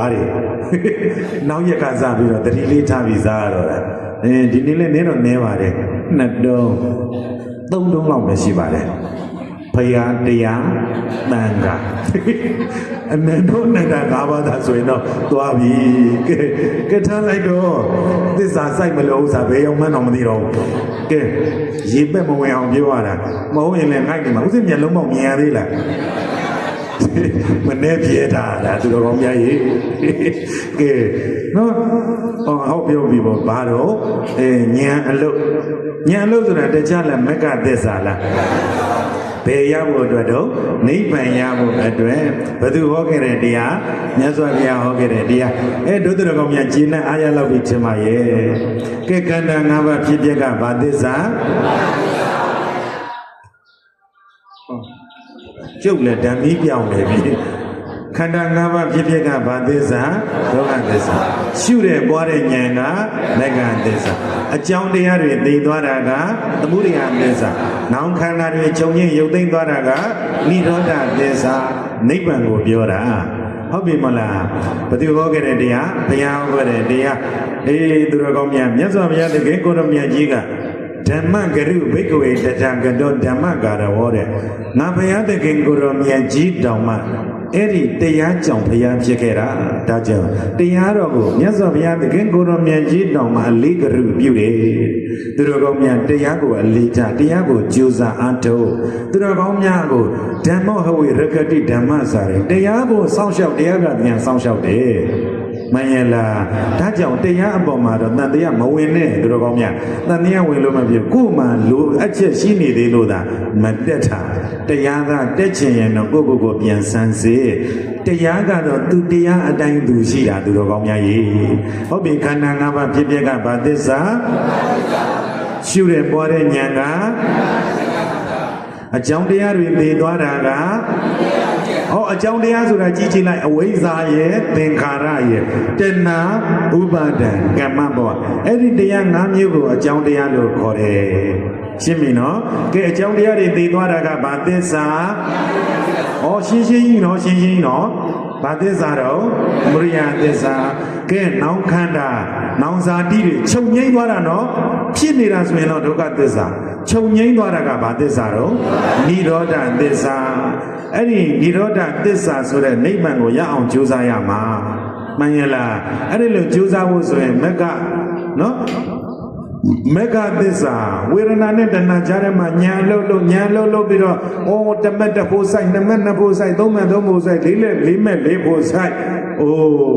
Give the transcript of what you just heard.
အားတွေနောက်ရက်ကစားပြီးတော့တတိလေးထားပြီးစားရတော့တာအင်းဒီနေ့လေးနည်းတော့နည်းပါတယ်နှစ်တုံးသုံးတုံးလောက်ပဲရှိပါတယ်ဖယားတရားတန်ခါအနန္တနန္ဒငါးပါးသာဆိုရင်တော့သွားပြီကဲကဲထားလိုက်တော့သစ္စာစိုက်မလို့ဥစ္စာဘယ်ရောက်မှန်းတော့မသိတော့ဘူးကဲရေပက်မဝင်အောင်ပြောရတာမဟုတ်ရင်လည်းငိုက်နေမှာဥစဉ်မျက်လုံးပေါက်မြင်ရသေးလား မနေ့ပြေတာလားသူတော်ကောင်းများကြီးကဲနော်ဟောဟောပြောပြီးပေါ့ဘာတော့အဲညံအလုတ်ညံအလုတ်ဆိုတာတခြားလားမက္ကသစ္စာလားဘယ်ရဖို့အတွက်တော့နိဗ္ဗာန်ရဖို့အတွက်ဘယ်သူဟောခဲ့တဲ့တရားမြတ်စွာဘုရားဟောခဲ့တဲ့တရားအဲဒုသရကောင်များကျင့်တဲ့အားရလောက်ပြီးထင်ပါရဲ့ကဲကန္တာ၅ပါးဖြစ်ပျက်ကဘာသစ္စာ ကျုပ်လည်းဓမ္မီပြောင်းနေပြီခန္ဓာ၅ပါးဖြစ်ပျက်ကဘာသစ္စာဒုက္ခသစ္စာရှုတဲ့ပွားတဲ့ဉာဏ်ကမဂ္ဂသစ္စာအကြောင်းတရားတွေသိသွားတာကသမုဒိယသစ္စာနောင်ခန္ဓာတွေခြုံငင်းရုပ်သိမ်းသွားတာကနိရောဓသစ္စာနိဗ္ဗာန်ကိုပြောတာဟုတ်ပြီမလားဘယ်သူဟောခဲ့တဲ့တရားဘုရားဟောခဲ့တဲ့တရားအေးသူတော်ကောင်းများမြတ်စွာဘုရားတကယ်ကိုရမြတ်ကြီးက ဓမ္မဂရုဘိက္ခဝေတတံကတောဓမ္မကာရဝောတဲ့ငါဘုရားသခင်ကိုရောမြတ်ကြီးတောင်မှအဲ့ဒီတရားကြောင့်ဘုရားဖြစ်ခဲ့တာဒါကြောင့်တရားတော်ကိုမြတ်စွာဘုရားသခင်ကိုရောမြတ်ကြီးတောင်မှအလေးဂရုပြုတယ် သူတော်ကောင်းများတရားကိုအလေးထားတရားကိုကြိုးစားအားထုတ်သူတော်ကောင်းများကိုဓမ္မဟဝေရကတိဓမ္မစာရင်တရားကိုစောင့်ရှောက်တရားကပြန်စောင့်ရှောက်တယ်မှန်ရဲ့လားဒါကြောင့်တရားအပေါ်မှာတော့တန်တရားမဝင်နဲ့သူတော်ကောင်းများတန်တရားဝင်လို့မဖြစ်ကိုယ်မှလိုအပ်ချက်ရှိနေသေးလို့သာမတက်တာတရားကတက်ချင်ရင်တော့ကိုယ့်ကိုယ်ကိုပြန်စမ်းစေ တရားကတော့သူတရားအတိုင်းသူရှိတာသူတော်ကောင်းများရေဟုတ်ပြီခန္ဓာ၅ပါးဖြစ်ဖြစ်ကဘာသစ္စာရှုတဲ့ပေါ်တဲ့ဉာဏ်က အကြောင်းတရားတွေသိသွားတာကဟောအကြောင်းတရားဆိုတာကြည့်ချင်လိုက်အဝိဇ္ဇာရဲ့သင်္ခါရရဲ့တဏှာဥပါဒံကမ္မဘောအဲ့ဒီတရား၅မျိုးကိုအကြောင်းတရားလို့ခေါ်တယ်ရှင်းပြီနော်ကဲအကြောင်းတရားတွေသိသွားတာကဘာသစ္စာဟောရှင်းရှင်းကြီးနော်ရှင်းရှင်းကြီးနော်ဘာသစ္စာတော့မရိယာသစ္စာကဲနောင်ခန္ဓာနောင်ဇာတိတွေချုပ်ငိမ့်သွားတာနော်ဖြစ်နေတာဆိုရင်တော့ဒုက္ခသစ္စာ ချုပ်ငိမ့်သွားတာကဘာသစ္စာတော့និရောဓသစ္စာအဲ့ဒီនិရောဓသစ္စာဆိုတဲ့နိဗ္ဗာန်ကိုရအောင်ကြိုးစားရမှာမှန်ရလားအဲ့ဒီလိုကြိုးစားဖို့ဆိုရင်မက်ကနော်မက္ခသစ္စာဝေဒနာနဲ့တဏှာကြားထဲမှာညာလှုပ်လှုပ်ညာလှုပ်လှုပ်ပြီးတော့ဩတမက်တစ်ဖို့ဆိုင်နှစ်မက်နှစ်ဖို့ဆိုင်သုံးမက်သုံးဖို့ဆိုင်လေးလက်လေးမက်လေးဖို့ဆိုင်အိုး